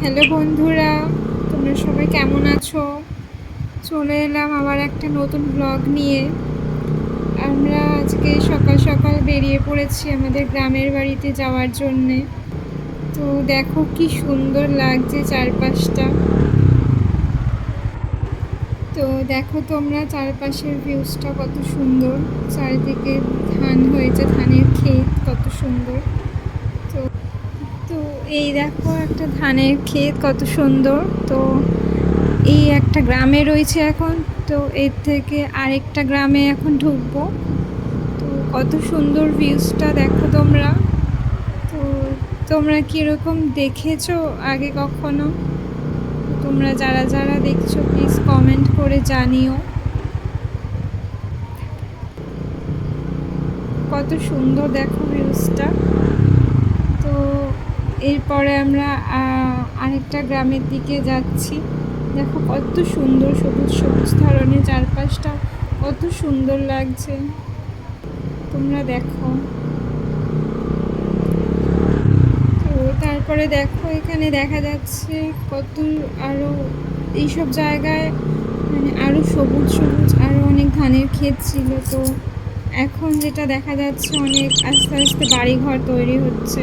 Hello বন্ধুরা, তোমরা সবাই কেমন আছো? চলে এলাম আবার একটা নতুন ব্লগ নিয়ে। আমরা আজকে সকাল সকাল বেরিয়ে পড়েছি আমাদের গ্রামের বাড়িতে যাওয়ার জন্যে। তো দেখো কি সুন্দর লাগছে চারপাশটা। তো দেখো তোমরা, চারপাশের ভিউজটা কত সুন্দর। চারিদিকে ধান হয়েছে, ধানের ক্ষেত কত সুন্দর। তো এই দেখো একটা ধানের ক্ষেত কত সুন্দর। তো এই একটা গ্রামে রয়েছে এখন। তো এর থেকে আরেকটা গ্রামে এখন ঢুকবো। তো কত সুন্দর ভিউজটা দেখো তোমরা। তো তোমরা কীরকম দেখেছ আগে কখনো? তোমরা যারা যারা দেখছ প্লিজ কমেন্ট করে জানিও। কত সুন্দর দেখো ভিউজটা এরপরে আমরা আরেকটা গ্রামের দিকে যাচ্ছি। দেখো কত সুন্দর সবুজ সবুজ ধরনের চারপাশটা, কত সুন্দর লাগছে। তোমরা দেখো। তারপরে দেখো, এখানে দেখা যাচ্ছে কত আরও এইসব জায়গায় মানে আরও সবুজ সবুজ আরও অনেক ধানের ক্ষেত ছিল। তো এখন যেটা দেখা যাচ্ছে, অনেক আস্তে আস্তে বাড়িঘর তৈরি হচ্ছে।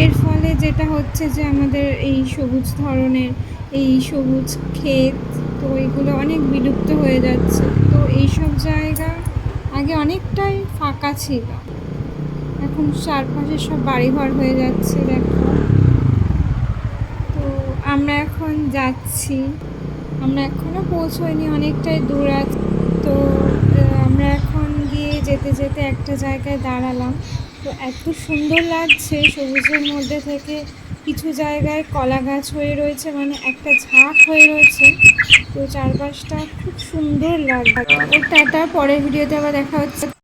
এর ফলে যেটা হচ্ছে যে আমাদের এই সবুজ ধরনের, এই সবুজ ক্ষেত, তো এগুলো অনেক বিলুপ্ত হয়ে যাচ্ছে। তো এইসব জায়গা আগে অনেকটাই ফাঁকা ছিল। এখন চারপাশে সব বাড়িঘর হয়ে যাচ্ছে, দেখো। তো আমরা এখন যাচ্ছি। আমরা এখনও পৌঁছোইনি অনেকটাই দূর আছে তো আমরা এখন গিয়ে যেতে যেতে একটা জায়গায় দাঁড়ালাম। তো এত সুন্দর লাগছে সবুজের মধ্যে থেকে। কিছু জায়গায় কলা গাছ হয়ে রয়েছে মানে একটা ঝাঁক হয়ে রয়েছে। তো চারপাশটা খুব সুন্দর লাগবে তো টাটা, পরের ভিডিওতে আবার দেখা হচ্ছে।